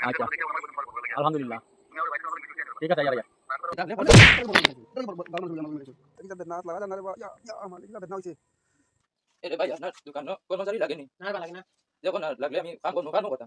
আচ্ছা। আলহামদুলিল্লাহ। ঠিক আছে ইয়া আপনার দোকান কর্মচারী লাগেনি? যখন লাগলে আমি কাম করব কাম কথা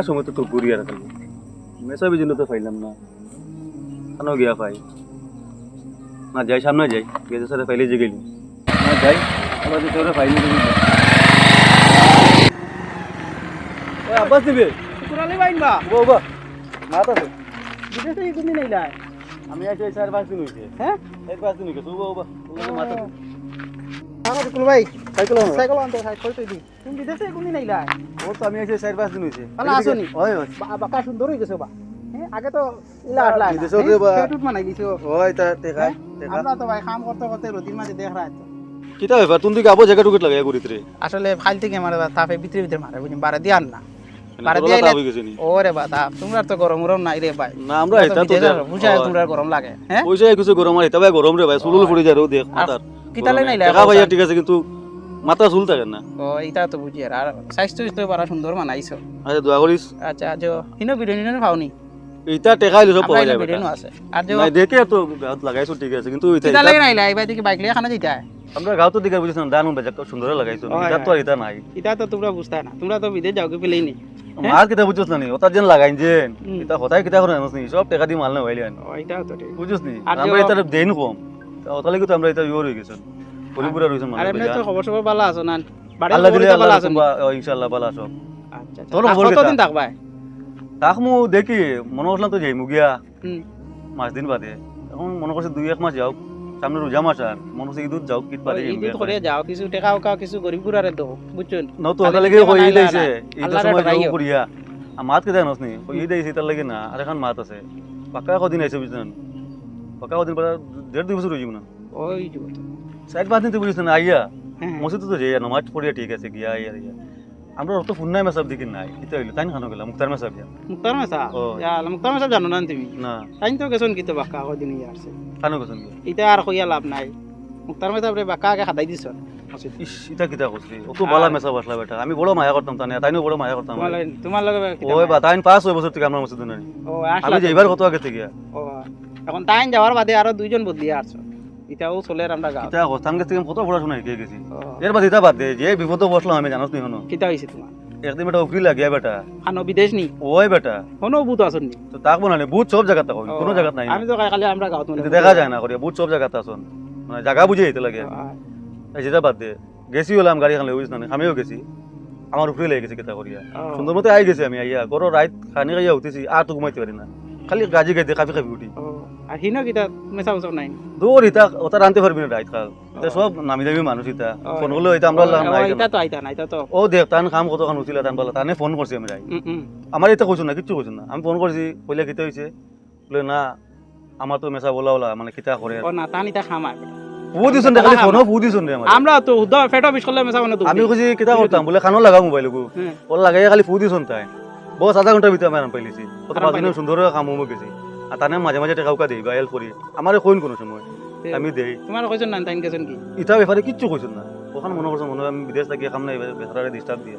পাক্কা সময় তো তো ঘুরি আর খালি মেসাবি জন্য তো পাইলাম না। কেন গিয়া পাই? না যাই সামনে যাই। গেছে সাথে পাইলে যে গেলি। না যাই আবার যে তোরা পাইলি আব্বাস দিবে। কুরালে বাইন বা। বাবা মাত আছে। বিদেশে কি তুমি নাইলাই আমি আছি চার পাঁচ দিন হয়েছে হ্যাঁ? চার পাঁচ দিন হয়েছে বাবা বাবা মাথা আমার কুল ভাই সাইকেল সাইকেল আনতে সাইকেল তুই দি তুমি বিদেশে কোনি নাইলাই ও তো আমি আছি চার পাঁচ দিন হয়েছে ভালো আছো নি? সুন্দর গেছে বা আগে তো ইলা আসলা বিদেশে তো বা- পেটুত মানাই দিছো তা দেখা দেখা। আমরা তো ভাই কাম করতে করতে রোদির মাঝে দেখ রা তো ব্যাপার? তুমি দিকে আবো জায়গা টুকুট লাগাই করিত রে। আসলে ফাইল থেকে মারে তাপে ভিতরে ভিতরে মারে বুঝি বারে দিয়ান না। বারে তোরা দিয়াইলে তাপ হয়ে গেছে নি। ওরে বা তাপ তোমরা তো গরম গরম নাই রে ভাই। না আমরা এটা তো বুঝাই তোমরা গরম লাগে। হ্যাঁ? পয়সা কিছু গরম আর এটা ভাই গরম রে ভাই চুলুল পড়ে যায় রে দেখ মাথার। কিতালে নাইলা টাকা ঠিক আছে কিন্তু মাথা চুল থাকে না। ও এটা তো বুঝি আর। স্বাস্থ্য তো বড় সুন্দর মানাইছো আচ্ছা দোয়া করিস। আচ্ছা আজ হিনো ভিডিও নিনো পাওনি এইটা টেকা হইলে পাওয়া যায় ভিডিও আছে। আর যে নাই দেখে তো গাঁত লাগাইছো ঠিক আছে কিন্তু এটা কিতা লাগে নাইলা এবার দিকে বাইক লিয়ে খানা যেটা আমরা গাঁত দিকে বুঝিস না দান বেজা সুন্দর লাগাইছো। এটা তো এটা নাই। এটা তো তোমরা বুঝতা না। তোমরা তো বিদেশ যাও কি পেলেই নি? মার কিতা বুঝছস না নি? ওটা যেন লাগাইন যেন। এটা হতাই কিতা করে নি? সব টাকা দি মাল না হইলে তো বুঝছস নি? আমরা এটা দেন কম। ওটা লাগি তো আমরা এটা ইওর হয়ে গেছেন পরিপুরা রইছেন আর এমনি তো মানে খবর সবর ভালো আছো না বাড়ির আল্লাহ দিলে ভালো আল্লাহ আছো নি? ইনশাআল্লাহ ভালো আছো। আচ্ছা তোর আচ্ছা খবর কতদিন থাকবা তাক মু দেখি মনে করলাম তো যাই মুগিয়া মাস দিন বাদে। এখন মনে করছে দুই এক মাস যাও। সামনে রোজা মাস আর। মনে করছে ঈদুত যাও ঈদ পারে ওই ঈদ করে যাও কিছু টাকা ওকা কিছু গরিব গুড়ারে দাও বুঝছেন? নতো খালি ওটা লাগে কই ঈদ বানাইলা ঈদের সময় যাও করিয়া। আর মাত কেদাই নসনি ওই ঈদ আইছে তার লাগে না। আর এখন মাত আছে। পাক্কা কদিন আইছে বুঝছেন? পাক্কা কদিন পরে দেড় দুই বছর হয়ে যাব না ওই যুগ তো। চার পাঁচ দিন তো বুঝছেন আইয়া মসজিদ তো যাই নমাজ পড়িয়া ঠিক আছে গিয়া আইয়া ইয়া আমরা অত ফুন্নাই মেসাব দিকে নাই এটা হইল তাই খানো গেলাম মুক্তার মেসাব ইয়া মুক্তার মেসা ও। মুক্তার মেসা জানো না তুমি না তাই তো গেছন কিন্তু বাক্কা কদিন ইয়ে আসছে খানো গেছেন এটা আর কইয়া লাভ নাই মুক্তার মেসা আপনি বাক্কা আগে খাদাই দিছ ইস এটা কিতা করছি অত বালা মেসাব আসলা বেটা আমি বড় মায়া করতাম তাই তাইও বড় মায়া করতাম তোমার লগে- তোমার লগে কিতা ওই বা তাই পাঁচ ছয় বছর থেকে আমরা মসজিদ নাই ও আমি আসলা যে এবার কত আগে থেকে ও এখন তাই যাওয়ার বাদে আরও দুইজন বদলিয়ে আসছো। এটাও চলে আমরা গাঁও করতাম কাছ থেকে কত পড়াশোনা শিখে গেছি। এর বাদ দে যে বিপদে বসলাম আমি জানোস নি হনো কিতা হয়েছে তোমার? একদিন বেটা উকরি লাগিয়া বেটা। বিদেশ নি? ওই বেটা। বুথ আসন নি। তো তাক বনালে বুথ সব ও, কোনো জায়গাত নাই। আমি তো খালি আমরা গাঁৱত মনে কিন্তু দেখা যায় না করিয়া বুথ সব জায়গাত আসন। মানে জায়গা বুঝে যেতে লাগে। এই যেটা বাদ দে গেছি হলাম গাড়ি খান বুঝিস না আমিও গেছি। আমার উপরে লেগে গেছে কেতা করিয়া। সুন্দর মতো আই গেছি আমি আইয়া। গরো রাইত খানি খাইয়া উঠেছি আর তো ঘুমাইতে পারি না। খালি গাজি গাইতে কাফি কাফি উঠি। আর হিনো কিতা মেসা উচক নাই। দৌড় ইতা ওটা রানতে পারবি না রাইত এটা সব নামি দামি মানুষ ইতা। ফোন করলে এটা আমরা নাই এটা তো আইতা না এটা তো ও দেখ তান কাম কত খান উঠিলা তান বলা তানে ফোন করছি আমি রাই। আমার এটা কৈছো না কিচ্ছু কৈছো না। আমি ফোন করছি কইলে কিতা হয়েছে বলে না আমার তো মেসা বলা বলা মানে কিতা করে ও না টান ইতা খামার পু দিছুন রে ফোনও রে আমরা তো ফেটো বিষ করলে মেসা মানে আমি কইছি কিতা করতাম বলে খানো লাগা মোবাইল হ্যাঁ। ওর লাগাই খালি ফু দিছুন তাই। বস আধা ঘণ্টার ভিতরে আমি পাইলিছি কত পাঁচ দিন সুন্দর কাম হমো গেছি আর তানে মাঝে মাঝে টাকা উকা দেই বা হেল্প করি। আমার কইন কোনো সময় আমি দেই। তোমার কইছেন না তাইন গেছেন কি? ইটা ব্যাপারে কিচ্ছু কইছেন না। ওখানে মনে করছ মনে আমি বিদেশ থাকি কাম নাই বেচারারে ডিস্টার্ব দিয়ে।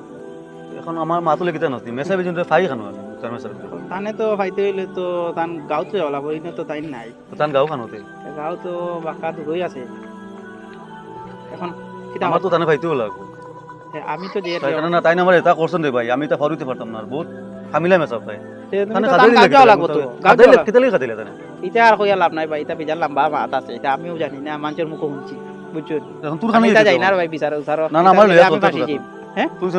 এখন আমার মাতুলে কিতা নস্তি মেসা বেজন ফাই খানো আমি তার মেসার তানে তো ফাইতে হইলে তো তান গাঁৱত ওলাব ইনে তো তাইন নাই। তান গাও খানোতে। গাঁও তো বাক্কা দূরই আছে। এখন আমার তো তানে ফাইতেও লাগবো। আমি তো যে তাই না তাই না আমার এটা করছেন রে ভাই আমি এটা ফারুতে পারতাম না আর বহুত খামিলা ভাই। তো খাদাইলে তানে ইটা আর কইয়া লাভ নাই বা ইটা বিজার লাম্বা মাত আছে এটা আমিও জানি না মানুষের মুখ শুনছি বুঝছ? তোর আমি খানে তা যাই না ভাই বিচার উচার না, না, আমার আমি হ্যাঁ? তুই তো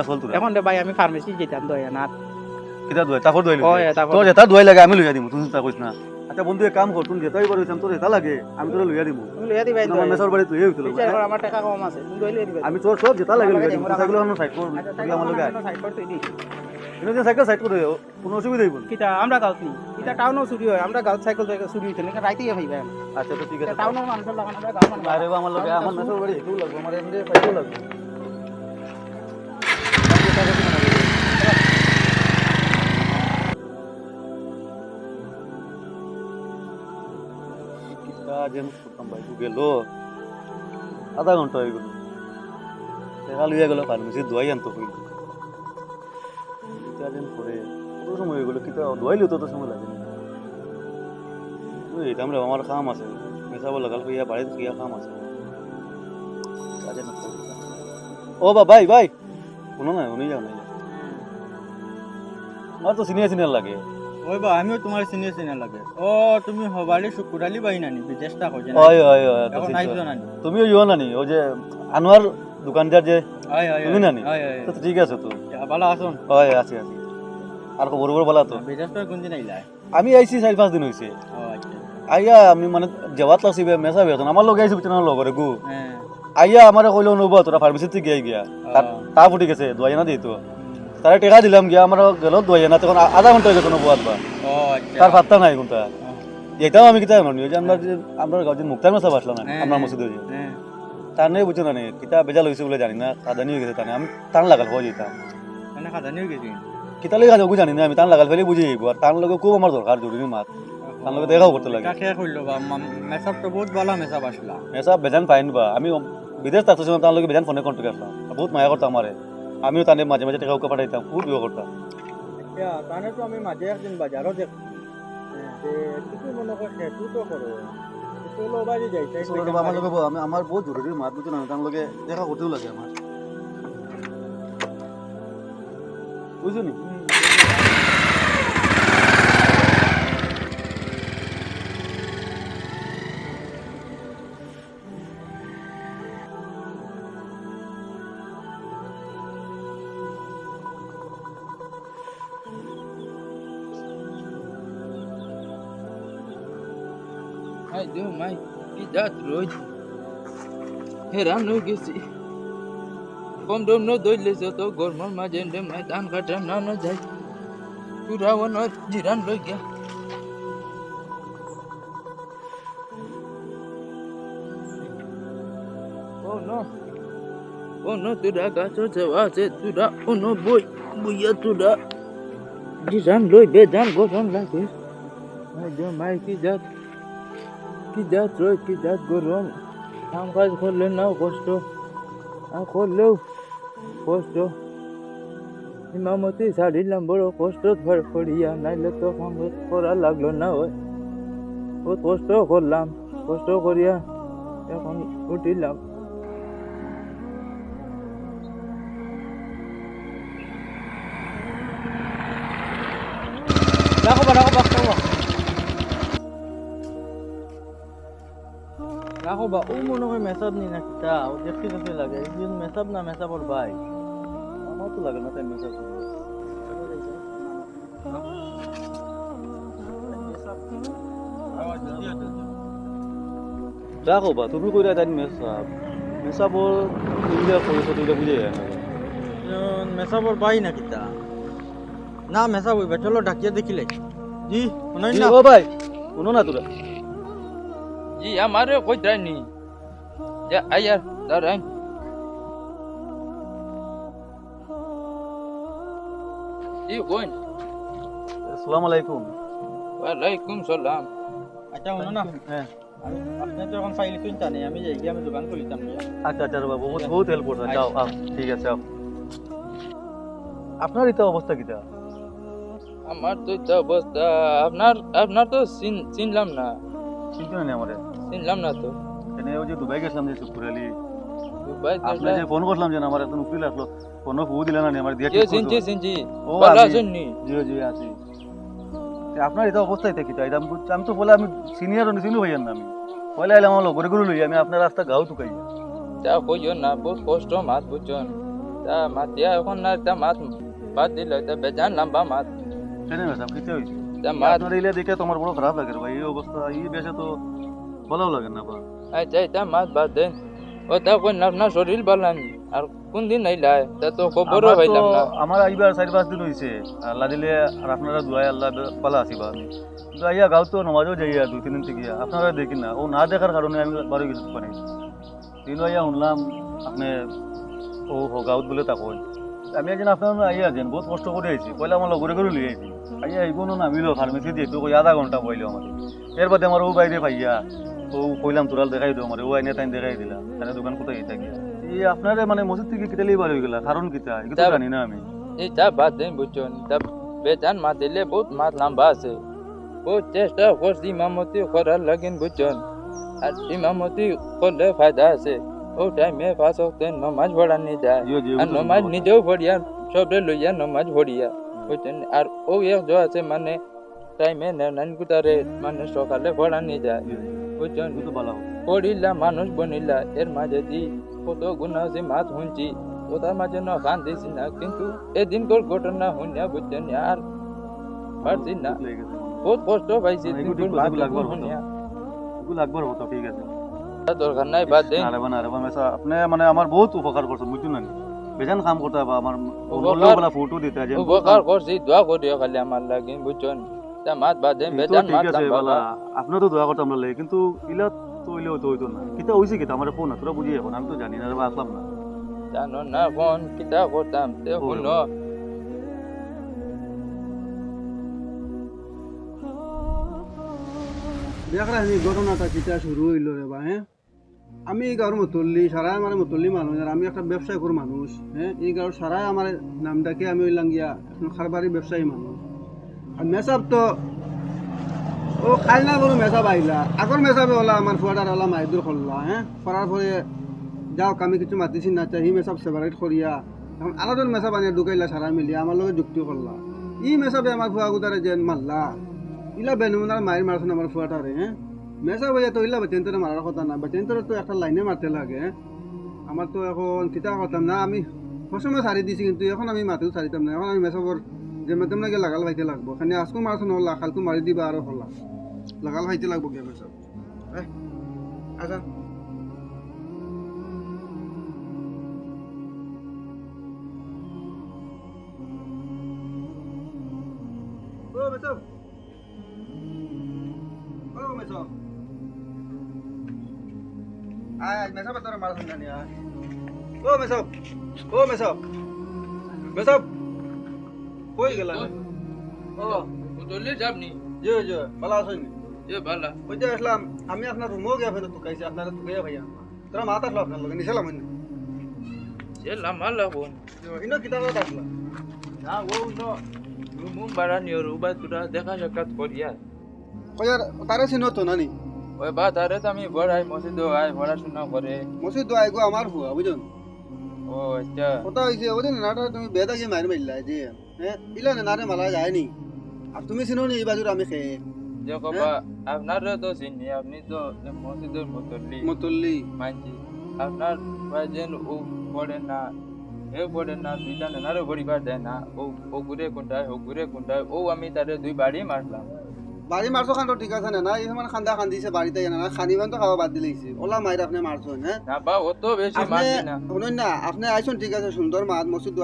চল তোরা এখন রে ভাই আমি ফার্মেসি যেতাম দয়া না তারপর যেটা লাগে আমি লইয়া দিমু তুই চিন্তা করিস না। আচ্ছা বন্ধু এক কাম কর তুই যেটাই পারিস তোর যেটা লাগে আমি তোর লইয়া দিমু তুমি লইয়া দিবাই আমার মেসর বাড়ি তুই হইছিল আমার টাকা কম আছে তুমি লইয়া দিবাই আমি তোর সব যেটা লাগে লইয়া দিমু সাইকেল আমার সাইড কর তুই আমার লগে সাইড দিই কিন্তু যে সাইকেল সাইড করে কোনো অসুবিধা হইব আমরা গাঁত নি কিতা টাউনও চুরি হয় আমরা গাঁত সাইকেল সাইকেল চুরি হইছে নাকি রাইতেই ভাইবা আচ্ছা তো ঠিক আছে। টাউনের মানুষের লাগান আমরা গাঁত মানুষ আরে বাবা, আমার লগে আমার মেসর বাড়ি এটাও লাগবে আমার এমনি সাইকেল লাগবে। যেন করতাম ভাই গেল। আধা ঘণ্টা হয়ে গেল। দেখা লইয়া গেল ফার্মেসি দোয়াই আনতো কইল কিতা যেন করে কত সময় হয়ে গেল? কিতা দোয়াই লিও তত সময় লাগে এটা আমরা আমার কাম আছে। মেসাবো লাগাল কইয়া বাড়িতে কইয়া কাম আছে। ও বা ভাই ভাই! শুনো না উনি যাও না আমার তো সিনিয়র সিনিয়র লাগে। ওই বা আমিও তোমার সিনিয়র সিনিয়র লাগে। ও তুমি হবালি শুকুরালি বাই নানি বিদেশটা কই জানি ওই ওই ওই তুমিও ইও নানি ও যে আনোয়ার দোকানদার যে তুমি নানি? তো ঠিক আছে তো। ভালো আসুন। ওই আছে আছে। আর খবর খবর বলা তো? বিদেশটা কোন দিন আইলা? আমি আইছি চারি পাঁচ দিন হয়েছে আচ্ছা। আইয়া আমি মানে জেৱাত লাগছি মেচা বেতন আমার লগে আইছি বিচনা লগরে গু। হ্যাঁ। আইয়া আমারে কইলো নবা তোরা ফার্মেসি থেকে গিয়া। গিয়া তার। তা ফুটি গেছে দোয়াই না দিত তারে টেকা দিলাম গিয়া আমার গেল দোয়াই না তখন আধা ঘণ্টা হয়ে গেছে নবাত বা। আচ্ছা। তার পাত্তা নাই কোনটা। এটাও আমি কিতা মানি যে আমরা আমরা যে মুক্তার মেসা বাসলাম না হ্যাঁ, আমরা হ্যাঁ। মসজিদে হ্যাঁ। তার নেই বুঝছ না? কিতা বেজাল হয়েছে বলে জানি না কাদানি হয়ে গেছে তানে। আমি টান লাগাল হয়ে যেতাম মানে খাদা নিও গেছি। কিতা লেগে আছে জানি না আমি টান লাগাল ফেলে বুঝে যাইব। আর তার লগে খুব আমার দরকার জরুরি মাত তার লগে দেখাও করতে লাগে। কাকে কইলো বা মেসাব তো বহুত ভালো মেসাব আসলা। এসা বেজান পাইন বা। আমি বিদেশ থাকতে সময় তার লগে বেজান ফোনে কন্ট্যাক্ট আসলাম বহুত মায়া করতাম আমারে। আমিও তানে মাঝে মাঝে টাকা পাঠাইতাম খুব বিয়ে করতাম। তানে তো আমি মাঝে একদিন বাজারও তুমি মনে করছে তুই তো করো আমার লগে আমি আমার বহুত জরুরি মাত বুঝছ না তার লগে দেখা করতেও লাগে আমার বুঝছ নি Ai Deus, mas que dá doido. হেরান হয়ে গেছি কম ডম ন দইলে যত গরমর মাঝে মাই ধান কাটা না না যাই পুরাও ন জিরান লই গিয়া। ও নো ও নো তুরা গাছ যাওয়া আছে তুরা ও নো বই, বইয়া তুরা জিরান লই বেজান গরম লাগে। মাই মাই, কি জাত কি জাত রয় কি জাত গরম। কাম কাজ করলে নাও কষ্ট আর করলেও কষ্ট। ইমামতি ছাড়িলাম বড় কষ্ট করিয়া নাইলে তো কাম করা লাগল না ওই। বহুত কষ্ট করলাম, কষ্ট করিয়া এখন উঠিলাম। রাখো রাখো রাখো রাখো বা, ও মনে হয় মেসাব নি না ও দেখতে দেখতে লাগে। মেসাব না মেসাবর ভাই? তো লাগে না তাই মেসেজ রাখো বা তুমি কইরা তাই মেসাব মেসাবর তুইলা কইছো তুইলা বুঝে যায় না মেসাবর ভাই না কিতা। না মেসাব হইবা চলো ডাকিয়া দেখিলে। জি শুনাই না। ও ভাই শুনো না তোরা। জি আমারে কই যায়নি যা আয়ার দাঁড়াই জি কই আসসালামু আলাইকুম ওয়ালাইকুম সালাম আচ্ছা শুনো না। হ্যাঁ। আমি আপনি তো এখন ফাইল কিনতা নেই আমি যাই আমি দোকান খুলিতাম আচ্ছা আচ্ছা বাবু বহুত বহুত হেল্প করছেন। যাও ঠিক আছে আও আপনার এটা অবস্থা কিটা আমার তো এটা অবস্থা আপনার আপনার তো চিন চিনলাম না। চিন্তা নেই আমারে? চিনলাম না তো। এনে ওই যে দুবাই গেছিলাম যে সুপুরালি দুবাই আপনি যে ফোন করলাম যে আমার একটা উকিল আসলো। ফোন ফু দিলেন না আমার দিয়ে চিনছি চিনছি ও, ভালো আমি- আছেন নি জি জি আছি আপনার এটা অবস্থা এটা কিটা এটা আমি তো বলে আমি সিনিয়র নিছিনু ভাইয়ার না আমি পয়লা এলাম আমার লগরে গুলো লই আমি আপনার রাস্তা গাও টুকাই তা কইও না বহুত কষ্ট মাছ বুঝছেন তা মাছ দিয়া এখন না তা মাছ বাদ দিল তা বেজান লম্বা মাছ কেন মেসাব কিতে হইছে তা মাছ আপনার এলে দেখে তোমার বড় খারাপ লাগে ভাই এই অবস্থা এই বেশে তো ভালো লাগে না বা আচ্ছা তা মাছ বাদ দেন ও তা কই না না শরীর বালান আর কোন দিন আইলা? তা তো খবরও পাইলাম না। আমার আইবার চার পাঁচ দিন হয়েছে আল্লাহ দিলে আর আপনারা দুয়াই আল্লাহ পালা আসিবা আমি আইয়া গাও তো নমাজও যাইয়া দুই তিন দিন থেকে আপনারা দেখি না। ও না দেখার কারণে আমি বারো কিছু পারি দিন আইয়া শুনলাম আপনি ও হো গাঁত বলে তাকো আমি একদিন আপনার আইয়া যেন বহুত কষ্ট করে আইছি। পয়লা আমার লগরে করে লিয়ে আইছি। আইয়া এইগুলো নামিলো ফার্মেসি দিয়ে তো আধা ঘণ্টা বইলো আমার এর বাদে আমার ও বাইরে পাইয়া। ও কইলাম তোরাল দেখাই দিও আমার ও আইনে তাই দেখাই দিলা। তাহলে দোকান কোথায় থাকি এই আপনারে মানে মসজিদ থেকে কিতালেই বার হয়ে গেলা কারণ কিতা এগুলো তো তা- জানি না আমি। এই তা বাদ দেন বুঝছেন তা বেজান মাছ দিলে বহুত মাছ লম্বা আছে। বহুত চেষ্টা করছি ইমামতি করার লাগেন বুঝছেন আর ইমামতি করলে ফায়দা আছে। ও টাইমে পাঁচ হতে নমাজ পড়ানি যায়। ইয়ো যে আর নমাজ নিজেও পড়িয়া সবরে লইয়া নমাজ পড়িয়া বুঝছেন আর ও এক যে আছে মানে টাইমে নান কুতারে মানে সকালে পড়ানি যায় বুঝছেন তো ভালো পড়িলা মানুষ বনিলা এর মাঝে দি কত গুণা যে মাছ শুনছি ও মাঝে ন খান দিছি না কিন্তু এদিনকার ঘটনা শুনিয়া বুঝছেন আর পারছি না। বহুত কষ্ট পাইছি হতো। ঠিক আছে। দরকার নাই বাদ দেন আরে বানা আরে বানা আপনি মানে আমার বহুত উপকার করছেন বুঝছেন না বেজান কাম করতে হবে আমার বলা ফটো দিতে যে উপকার করছি দোয়া করিও খালি আমার লাগে বুঝছেন তা মাছ বাদ দেন তো বেজান আছে লম্বা তো দোয়া করতাম লাগে কিন্তু ইলা তো ইলেও তো হইতো না। কিতা হইছে কিতা? আমার ফোন তোরা বুঝি এখন আমি তো জানি না রে বা আসলাম না। জানো না কোন কিতা করতাম তে ও। শুনো দেখ রাখনি ঘটনাটা কিটা শুরু হইল রে বা হ্যাঁ? আমি এই গাঁর মতল্লি সারাই আমার মতল্লি মানুষ আর আমি একটা ব্যবসায় করি মানুষ হ্যাঁ? এই গাঁর সারাই আমার নাম ডাকে আমি হইলাম গিয়া এখন খারবারি ব্যবসায়ী মানুষ। আর মেসাব তো ও খাই না বলো মেসাব আইলা আগর মেসাবে ওলা আমার ফুয়াটার ওলা মাইদুর করলা হ্যাঁ করার পরে যাও আমি কিছু মাতিছি না চাই মেসাব সেপারেট করিয়া এখন আলাদা মেসাব আনিয়া ঢুকাইলা সারা মিলিয়া আমার লগে যুক্তি করলা ই মেসাবে আমার ফুয়া গুতারে যেন মারলা ইলা বেনুনার মায়ের মারছেন আমার ফুয়াটারে হ্যাঁ মেসা ভাইয়া তো ইলা বেতেন্তরে মারার কথা না বেতেন্তরে তো একটা লাইনে মারতে লাগে? আমার তো এখন কিতা করতাম না, আমি সবসময় সারি দিছি কিন্তু, এখন আমি মাতেও সারিতাম না, এখন আমি মেসাবর যে মেতাম না লাগাল ভাইতে লাগবো। খানি আজকো মারছো নহলা খালকো মারি দিবা আরও হলা। লাগাল ভাইতে লাগবো মেসাব হ্যাঁ আচ্ছা ও মেসাব ও মেসাব আয় মেসাব তোরা মারা শুননা নি ও মেসাব ও মেসাব মেসাব কই গেলা? ও চলে যাবনি? জি জি ভালো আছেন এ ভালা। ওই যে আসলাম আমি আপনার রুমও গিয়ে ফেলে তুকাইছি আপনারা তুকাইয়া ভাইয়া। তোরা মাত আসলো আপনার লগে নিছিলাম ইন সে লামা লাগুন ইনো কিতাব আসলাম না ও নো রুমুম বাড়ানি ওর উবা তুরা দেখা সাক্ষাৎ করিয়া। কয়ার তারে চিনো তো নানি? ওই বা তারে তো আমি বড়াই মসজিদ আয় পড়াশোনা করে মসজিদ দো আইগো আমার হুয়া বুঝুন ও আচ্ছা। কথা হইছে ওই দিন নাটা তুমি বেদা গিয়ে মারি মারিলা যে। ইলা নারে মালা যায়নি আর তুমি চিনো নি এই বাজুর আমি খেয়ে যে কবা আপনার তো চিনি আপনি তো মসজিদের মুতল্লি। মতল্লি। মানছি আপনার যেন ও পড়ে না এ পড়ে না দুইটা নেনারও পরিবার দেয় না ও ও ঘুরে কোনটায় ও ঘুরে কোনটায় ও আমি তাদের দুই বাড়ি মারলাম। বাড়ি মারছো খান তো ঠিক আছে না না? এই সময় খান্দা খান্দিছে বাড়িতে না না খানিবান তো খাওয়া বাদ দিলেছে ওলা মাইর আপনি মারছো হ্যাঁ না বা অত বেশি আপনি মারছি না। শুনুন না আপনি আইসুন ঠিক আছে সুন্দর মাত মসজিদ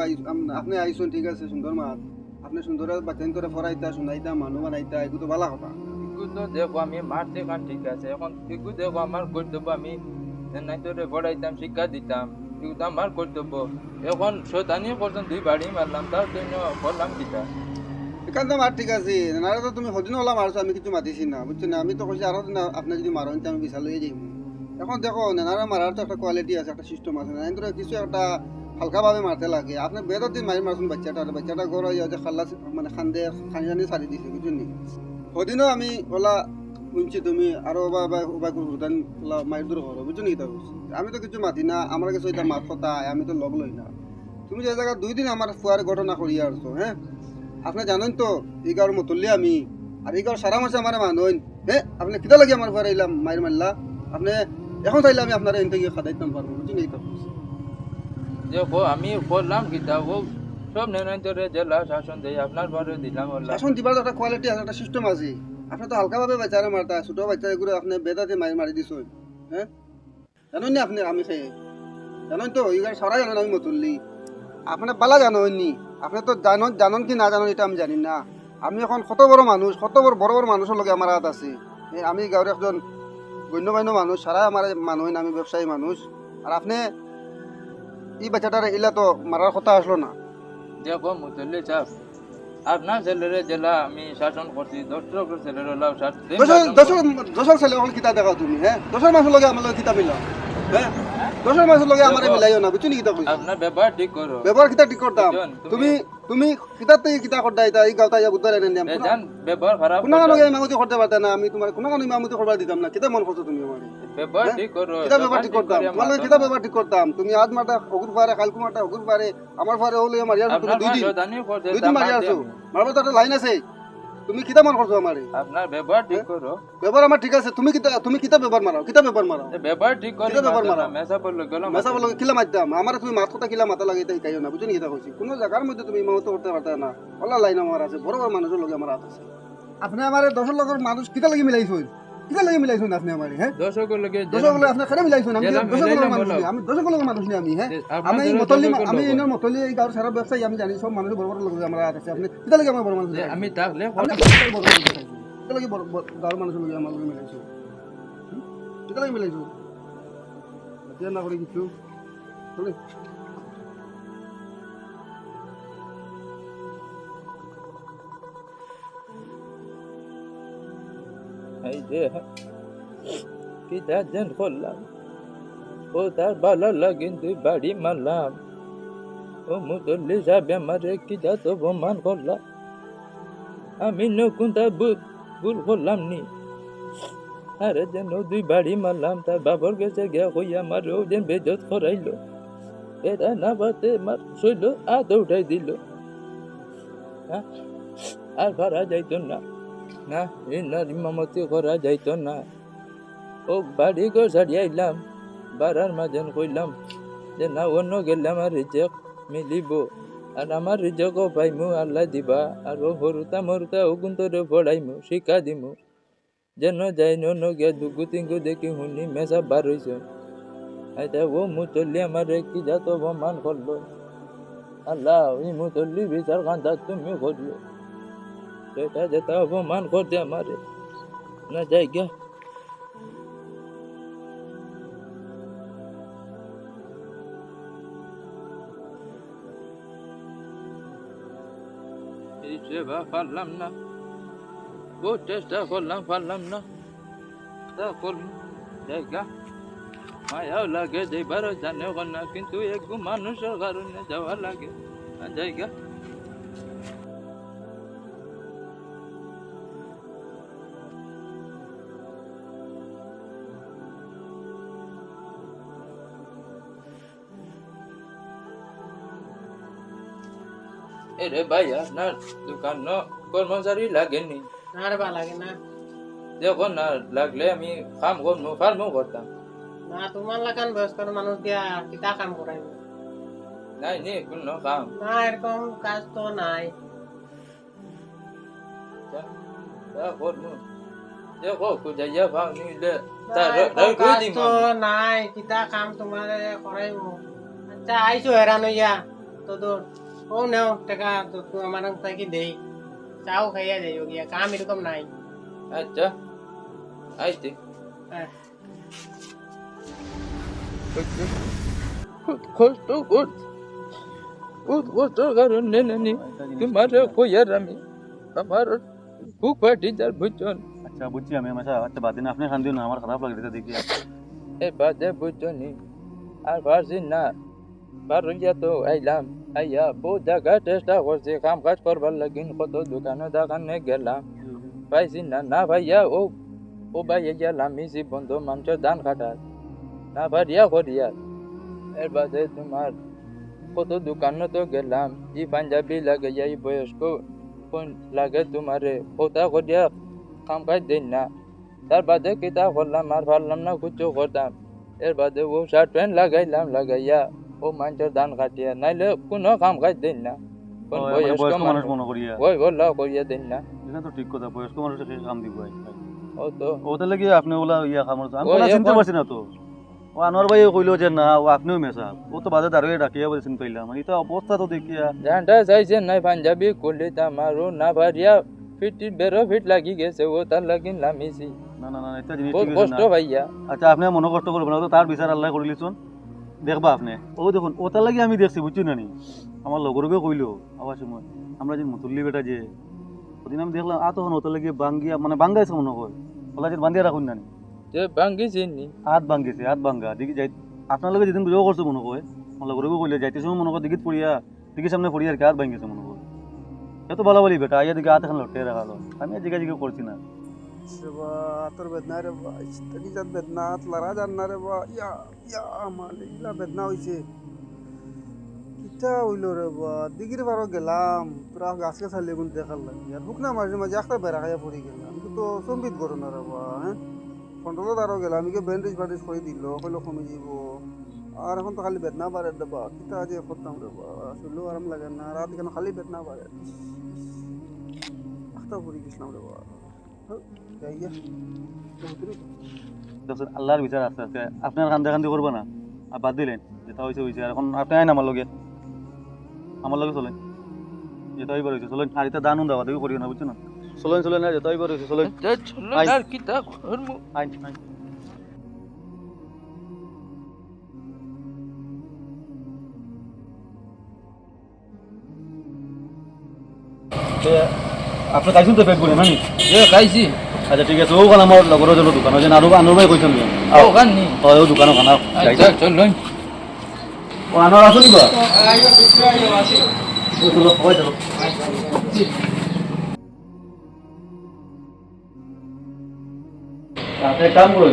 আপনি আইসুন ঠিক আছে সুন্দর মাত আপনি সুন্দর বাচ্চান করে ফরাইতা শুনাইতা মানুষ বানাইতা এগুলো তো ভালো কথা। এগু তো দেখো আমি মারতে কান ঠিক আছে। এখন এগু দেখো আমার কর্তব্য আমি নাই তোরে পড়াইতাম শিক্ষা দিতাম এগু তো আমার কর্তব্য। এখন শতানি করছেন দুই বাড়ি মারলাম তার জন্য করলাম কিটা তো মার, ঠিক আছে। নারে তো তুমি সদিন ওলা মারছো, আমি কিছু মাতিছি না, বুঝছ না? আমি তো কইছি আরও দিন আপনি যদি মারেন তো আমি বিশাল হয়ে যাই এখন দেখো, নেনারা মারার তো একটা কোয়ালিটি আছে, একটা সিস্টেম আছে। না কিন্তু কিছু একটা হালকাভাবে মারতে লাগে। আপনি বেদর দিন মারি মারছেন বাচ্চাটা বাচ্চাটা গড় হয়ে যে খাল্লা মানে খান্দে খানি খানি সারি দিছে, বুঝছেন নি? সদিনও আমি ওলা শুনছি তুমি আরও বা বা ওলা মারি দূর করো বুঝছ নি? আমি তো কিছু মাতি না, আমার কাছে এটা মাত কথা আমি তো লগ লই না। তুমি যে জায়গা দুই দিন আমার ফুয়ার ঘটনা করিয়া আসছো হ্যাঁ? আপনি জানেন তো এই গাঁর মতল্লি আমি। আর এই গাঁর সারা মাসে আমার মানুষ হে আপনি কিতা লাগে আমার ঘরে এলাম মায়ের মারলা আপনি এখন চাইলে আমি আপনার এনতে গিয়ে খাদাইতাম পারব বুঝি নেই তো দেখো আমি করলাম কিতা ও সব নিরন্তরে জেলা শাসন দেয় আপনার বারে দিলাম শাসন দিবার একটা কোয়ালিটি আছে একটা সিস্টেম আছে। আপনি তো হালকাভাবে বাচ্চারা মারতা ছোট বাচ্চা এগুলো আপনি বেদাতে মারি মারি দিছ। হ্যাঁ জানেন না আপনি আমি খেয়ে জানেন তো এইবার সরাই জানেন আমি মতুল্লি। আপনি বালা জানেন নি? আপনি তো জানেন জানেন কি না জানেন এটা আমি জানি না। আমি এখন কত বড় মানুষ কত বড় বড় বড় মানুষের লগে আমার হাত আছে। আমি গাঁৱৰ একজন গণ্যমান্য মানুষ সারা আমার মানুষ আমি ব্যবসায়ী মানুষ। আর আপনি এই বাচ্চাটার এলা তো মারার কথা আসলো না। দেখো মুতল্লি সাহেব আপনার ছেলেরে জেলা আমি শাসন করছি দর্শকের ছেলের ওলাও শাসন দশর দশর দশর ছেলে হল কিতা দেখাও তুমি হ্যাঁ দশর মাসের লগে আমার লগে কিতা মিলাও হ্যাঁ দশর মাসের লগে আমার মিলাইও না বুঝছ নি কিতা কইছো? আপনার ব্যবহার ঠিক করো। ব্যবহার কিতা ঠিক করতাম? তুমি তুমি কিতা থেকে কিতা করতা এটা? এই গাওতা ইয়া বুদ্ধা রেনে নিয়াম বেজান ব্যবহার খারাপ কোনা কানো ইমামতি করতে পারতা না আমি তোমার কোনা কানো ইমামতি করবার দিতাম না। কিতা মন করছ তুমি আমার? ব্যবহার ঠিক করো কিতা ব্যবহার ঠিক করতাম? তোমার কিতা। ব্যবহার ঠিক করতাম? তুমি আজ মারতা অগুর পারে কালকু মারতা অগুর পারে আমার পারে হলে আমার ইয়ার তুমি দুই দিন। দুই দিন তা মারি মারতে আসো। আমি। মারবার তো লাইন আছে। তুমি কিতা মন করছ আমারে? আপনার ব্যবহার ঠিক করো। ব্যবহার আমার ঠিক আছে তুমি কিতা তুমি কিতা ব্যবহার মারাও কিতা ব্যবহার মারাও? ব্যবহার ঠিক করো কিতা ব্যবহার মারতো মেসা পড়ল গেল মেসা পড়ল কিলা মারতাম? আমার তুমি মাথা কথা কিলা মাথা লাগে তাই কাইও না বুঝছ কিতা কইছি? কোনো জায়গার মধ্যে তুমি ইমামত করতে পারতা না। ওলা লাইন আমার আছে বড় বড় মানুষের লগে আমার হাত আছে। আপনি আমার দশের লগর মানুষ কিতা লাগি মিলাইছুন? কিতা লাগি মিলাইছুন আপনি আমার হ্যাঁ দর্শকের লগে দশক লগে আপনি কেন মিলাইছুন আমি মানুষ আমি মানুষ নি আমি হ্যাঁ আমি ধরো মতলি আমি এই গাঁৱৰ সারা ব্যবসায়ী আমি জানি সব মানুষ বড় বড় আমার আছে। আপনি কিতা লাগি আমার বড় মানুষ আমি আপনি কিতা লাগি বড় মানুষ লাগি লগে আমার লগে মিলাইছো? কিতা মিলাইছো? না কৰি কিছু চলে যে কি দার্জন করলাম ও তার লাগে তুই বাড়ি মারলাম ও সাহেব আমারে কি যাত অপমান করলাম আমি নকুন তা ভুল- করলাম নি আরে যেন দুই বাড়ি মারলাম তার বাবর গেছে গিয়া হই আমার ও যেন বেজত করাইলো এটা না বাতে মার শৈল আত উঠাই দিল? আর ভাড়া যাইতো না না না ইমামতি করা যাইতো না। ও বাড়ি ছাড়িয়ে আইলাম বাড়ার মাঝেন কইলাম যে, না, অন্য গেলাম আর রিজেক মিলিব। আর আমার রিজকও পাইমু, আল্লাহ দিবা। আর হরুতা মরুতা ও গুন্তরে পড়াইমু শিক্ষা দিমু। যেন যাই ন গিয়া দুগু তিঙ্গু দেখি শুনি মেসা বার হইছ। এটা ও মুতল্লি আমার কি যাত অপমান করল? আল্লাহ এই মুতল্লি বিচার কান্দা তুমি করল। সেটা যেটা অপমান করছে আমারে না যাই গিয়া এই সেবা পারলাম না বহু চেষ্টা করলাম পারলাম না তা করলাম জায়গা মায়াও লাগে যাইবার জানে না কিন্তু একটু মানুষের কারণে যাওয়া লাগে না জায়গা এরে ভাই আপনার দোকান ন কর্মচারী লাগেনি। আর বা লাগে না। যখন না লাগলে আমি কাম করব ফার্মও করতাম। না তোমার লাগান বয়স্ক মানুষ দিয়া কিতা কাম করাইব? নাই নি কোনো কাম। না এরকম কাজ তো নাই। করব দেখো খুঁজাইয়া পাও নিলে। না, তা এরকম রই কাজ তো নাই কিতা কাম তোমার করাইব? আচ্ছা আইছো হেরান হইয়া তো ও নেও টাকা তো তো আমার তাকে দেই চাও খাইয়া যাইও গিয়া কাম এরকম নাই আচ্ছা আইতে হ্যাঁ খুব কষ্ট করছি খুব কষ্ট কারণ নেনি তোমার কইয়ার আমি আমার বুক ফাটি যার বুঝছেন আচ্ছা বুঝছি আমি আচ্ছা আচ্ছা বাদ দিন আপনি খান দিও না আমার খারাপ লাগে এটা দেখি এ বাদে বুঝছনি আর পারছি না পারুলিয়া তো আইলাম আইয়া বহু জায়গা চেষ্টা করছি কাম কাজ করবার লাগিন কত দোকানে দোকানে গেলাম পাইছি না না ভাইয়া ও ও ভাই গেলাম মিশি বন্ধু মানুষের ধান কাটার না পারিয়া করিয়া এর বাদে তোমার কত দোকানে তো গেলাম ই পাঞ্জাবি লাগে এই বয়স্ক লাগে তোমারে ওটা করিয়া কাম কাজ দেন না তার বাদে কিতা করলাম আর পারলাম না কিছু করতাম এর বাদে ও শার্ট প্যান্ট লাগাইলাম লাগাইয়া ও মানুষের ধান কাটিয়া নাইলে কোনো কাম কাজ দিন না। মানে বয়স্ক মানুষ মনে করিয়া। ওই বললা করিয়া দিন না। এটা তো ঠিক কথা বয়স্ক মানুষের কাম দিব ও তো। ওতে লাগি আপনি ওলা ইয়া খামর আমি চিনতে পারছি না তো। ও আনোয়ার ভাই কইলো যে না ও আপনিও মেসা। ও তো বাজে দাঁড়িয়ে ডাকিয়া বলে চিনতে পাইলাম। এটা অবস্থা তো দেখিয়া। জানটা চাইছে নাই পাঞ্জাবি কুলিত আমারও না ভারিয়া। ফিট বেরো ফিট লাগি গেছে ও তার লাগিন লামিছি না না না এটা জিনিস কষ্ট ভাইয়া। আচ্ছা আপনি মনে কষ্ট করবেন তো তার বিচার আল্লাহ করে লিছুন দেখবা আপনি? ও দেখুন ও তার লাগি আমি দেখছি বুঝছি না নি? আমার লগরকে কইলো আবার সময় আমরা যে মুতুল্লি বেটা যে ওদিন আমি দেখলাম আ তখন ওটার লাগি বাঙ্গিয়া মানে বাঙ্গাইছে মনে হয়। ওলা যে বান্ধিয়া রাখুন না নি? যে ভাঙ্গিছি নি। হাত ভাঙ্গিছে হাত ভাঙ্গা দেখি যাই আপনার লগে যেদিন বুঝাও করছে মনে হয় আমার লগরকে কইলে যাইতে সময় মনে হয় দিঘিত পড়িয়া দিঘি সামনে পড়িয়া আর কি হাত ভাঙ্গিছে মনে হয়। এত ভালো বলি বেটা আইয়া দিকে হাত এখন লটকে রাখালো আমি জিগা করছি না। রেবা তোর বেদনা রে বা ইস্তাকি জাত বেদনা লারা জান না রে বা ইয়া ইয়া মালে ইলা বেদনা হইছে কিটা হইল রে বা দিগির বারো গেলাম পুরা গাছকে ছাড়লে গুণ দেখার লাগে আর হুক না মাঝে মাঝে একটা বেড়া খাইয়া পড়ি গেলাম আমি তো সম্বিত করো না রে বা হ্যাঁ কন্ট্রোলত আরও গেলাম আমি ব্যান্ডেজ ব্যান্ডেজ করে দিল কইলো কমে যাব আর এখন তো খালি বেদনা বাড়ে রে বা কিটা যে করতাম রে বা শুনলেও আরাম লাগে না রাত কেন খালি বেদনা বাড়ে একটা পড়ি গেছিলাম রে বা যাই গিয়া দেখছেন আল্লাহর বিচার আস্তে আস্তে আপনার কান্দে কান্দি করবে না। আর বাদ দিলেন যেটা হয়েছে হয়েছে। আর এখন আপনি আইন আমার লগে। আমার লগে চলেন। যেটা হইবার হয়েছে চলেন। আর এটা দান দেওয়া দেখি করিও না বুঝছ না? চলেন চলেন না যেটা হইবার হয়েছে চলেন। আইন। আইন আপনি খাইছেন তো পেট নানি যে খাইছি। আচ্ছা ঠিক আছে। ও কাল আমার লগর জন্য দোকান আছে আরও আনুর ভাই কইছেন ও খাননি ও খানা। আচ্ছা চলো ও কাম বই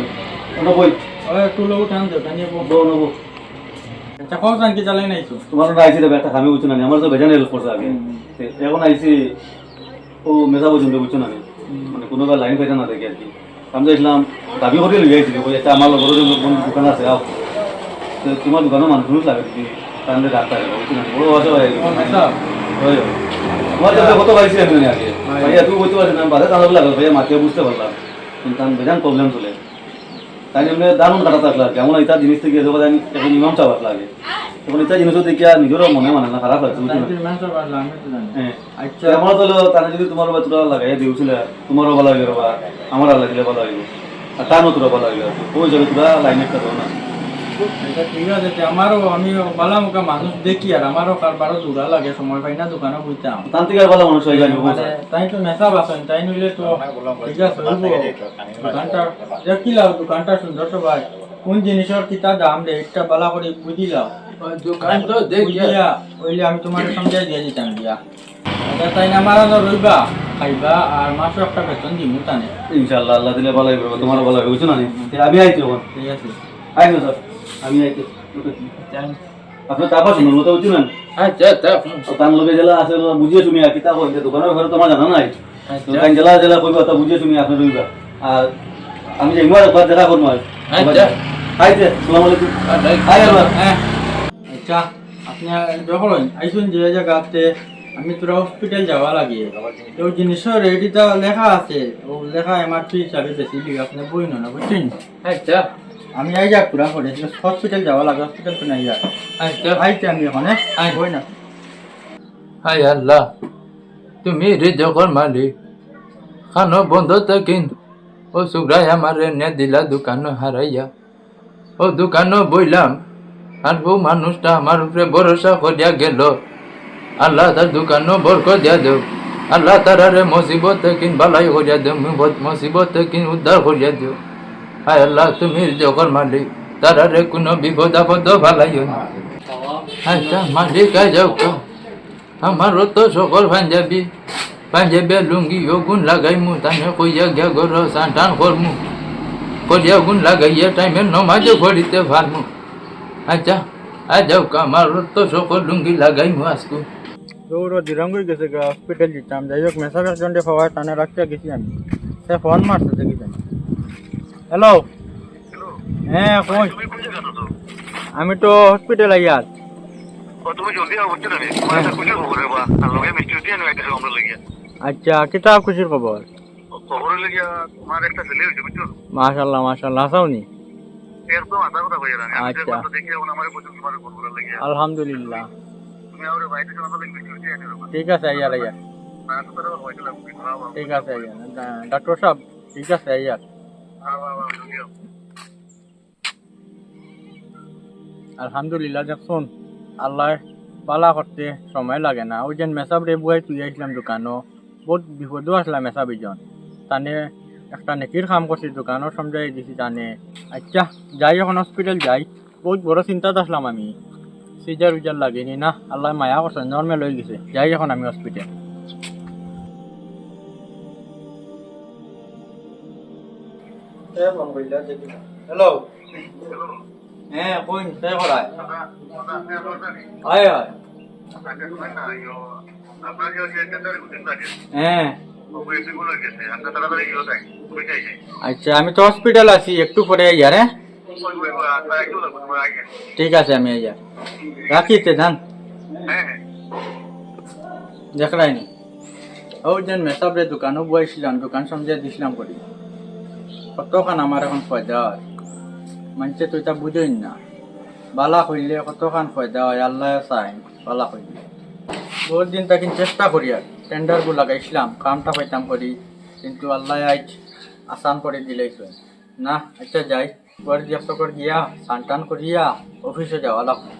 নেব জ্বালাই নাইছো একটা খামি বুঝছ না আমার তো বেজান হেল্প করছে আগে। এখন আইসি ও মেজা পর্যন্ত বুঝছ না মানে কোনো লাইন পাইতে না দেখি আর কি আমি দেখলাম দাবি করে লিয়ে আইছি কই একটা আমার যে কোন দোকান আছে আও। তো তোমার দোকানে মানুষ লাগে কি তাহলে ডাক্তার বুঝছ না বড় আছে ভাই ওই তোমার তো কত পাইছি আমি আগে ভাইয়া তুই বলতে পারছিস না? বাধা তাহলে লাগল ভাইয়া মাকে বুঝতে পারলাম কিন্তু আমি বেজান প্রবলেম চলে। তাই জন্য দারুণ কাটা থাকল আর কি এমন এটা জিনিস থেকে এসে এখন ইমাম লাগে। এখন এটা নিজেরও মনে মানে না খারাপ লাগছে আচ্ছা। আমার তো তারা যদি তোমার বা তোরা লাগাই দিয়েছিল তোমারও ভালো লাগে বা আমার লাগিলে ভালো লাগে আর তারও তোরা ভালো লাগে ওই জায়গায় তোরা লাইনে একটা না। ঠিক আছে আমারও আমি বালা মুখা মানুষ দেখি আর আমারও কারবারও দূরা লাগে সময় পাই না দোকানে বুঝতাম তান্ত্রিক আর ভালো মানুষ হয়ে মানে তাই তো নেশা বাসন তাই নইলে তো ঠিক আছে দোকানটা দেখি দোকানটা সুন্দর তো ভাই কোন জিনিসের কিতা দাম দে একটা বালা করে বুঝি লাও। দোকান তো দেখিয়া বুঝিয়া ওইলে আমি তোমার সমঝাই দিয়ে দিতাম দিয়া এটা তাই না মারা রইবা। খাইবা আর মাসও একটা বেতন দিমু তানে। ইনশাল্লাহ আল্লাহ দিলে ভালো হবে তোমার ভালো হবে বুঝছ না আমি আইছি ওখান ঠিক আছে। আইছো স্যার আমি আইছি। আপনার চাপা শুনুন মতো বুঝছ না আচ্ছা তা তার লগে জেলা আছে বুঝিয়ে শুনি আর কিতাব হইছে দোকানের ঘরে তোমার জানা নাই। তো তাই জেলা জেলা কইবা তা বুঝিয়ে শুনি আপনি রইবা। আর আমি যে দেখা করব আর আচ্ছা। আইছে আসসালামু আলাইকুম। আই হ্যাঁ। আচ্ছা আপনি যখন আইসুন যে জায়গাতে আমি তোরা হসপিটাল যাওয়া লাগে তো জিনিসের রেডিটা লেখা আছে ও লেখা এমআরপি হিসাবে বেশি দিকে আপনি বই না বুঝছেন? আচ্ছা। আমি আই যাক পুরা করে হসপিটাল যাওয়া লাগে হসপিটাল তো নাই যাক। আচ্ছা। আইতে আমি ওখানে আই। বই না। হায় আল্লাহ তুমি রিজকর মালিক। খানো বন্ধ থাকিন ও সুগ্রাই আমার নে দিলা দোকান হারাইয়া। ও দোকান বইলাম আর ও মানুষটা আমার উপরে ভরসা করিয়া গেল। আল্লাহ তার দোকান বরক দিয়া দেও। আল্লাহ তারারে মুসিবত থাকিন বালাই করিয়া দেও মুসিবত থাকিন উদ্ধার করিয়া দেও। হায় আল্লাহ, তুমি রিজকর মালিক তারারে কোনো বিপদ আপদ ভালাইও না। আচ্ছা মালিক আই যাও আমারও তো সকল পাঞ্জাবি পাঞ্জাবি লুঙ্গি গুণ লাগাইমু তানে কইয়া গিয়া গর সান্টান করমু। করিয়া গুণ লাগাইয়া টাইমে নমাজও পড়িতে পারমু আচ্ছা আই যাও কা আমারও তো সকল লুঙ্গি লাগাইমু আজকু দৌড় দিরাঙ্গুই গেছে গা হসপিটাল যেতাম যাই হোক মেসাকার জন্ডে পাওয়া টানে রাখতে গেছি আমি। সে ফোন মারতে দেখি হ্যালো হ্যাঁ কই? আমি তো হসপিটাল বুঝছ না তোমার একটা খুশির খবর আচ্ছা কিতাব খুশির খবর? খবর লাগিয়া তোমার একটা ছেলে হয়েছে বুঝছ? মাশাল্লাহ মাশাল্লাহ হাসাওনি কথা আমি আচ্ছা। কথা দেখে এখন আমার বুঝছ তোমার ফোন করার লাগিয়া। আলহামদুলিল্লাহ। তুমি আমার শোনা তো ঠিক আছে ঠিক আছে ডাক্তার সাহেব ঠিক আছে আলহামদুলিল্লাহ দেখুন আল্লাহ পালা করতে সময় লাগে না। ওই যে মেসাব রে বুয়াই তুই আসলাম দোকানও। বহুত বিপদও আসলাম মেসাব তানে একটা নেকির কাম করছি দোকানও সমঝাই দিছি জানে। আচ্ছা যাই এখন হসপিটাল যাই বহুত বড় চিন্তাত আসলাম আমি। সিজার উজার লাগেনি না আল্লাহ মায়া করছে নর্মেল হয়ে গেছে। যাই এখন আমি হসপিটাল হ্যালো হ্যাঁ কোন সে করায় আয় আয় হ্যাঁ আচ্ছা আমি তো হসপিটাল আছি, একটু পরে আইয়ার হ্যাঁ? আগে ঠিক আছে, আমি আইয়ার রাখিতে ধান হ্যাঁ হ্যাঁ দেখলাই নি। ও যেন মেসাবরে দোকানও বইছিলাম, দোকান সমঝে দিছিলাম করি। কতখান আমার এখন ফায়দা হয়? মানুষে তো এটা বুঝই না। বালা হইলে কতখান ফায়দা হয়, আল্লাহ চাই, বালা হইলে। বহুত দিন তাকে চেষ্টা করি আর। টেন্ডারগুলো লাগাইছিলাম কামটা পাইতাম করি, কিন্তু আল্লাহ আজ আসান করে দিলেইছে। না আচ্ছা যাই পরে দিয়ে গিয়া সান টান করিয়া অফিসে যাওয়া লাগবে।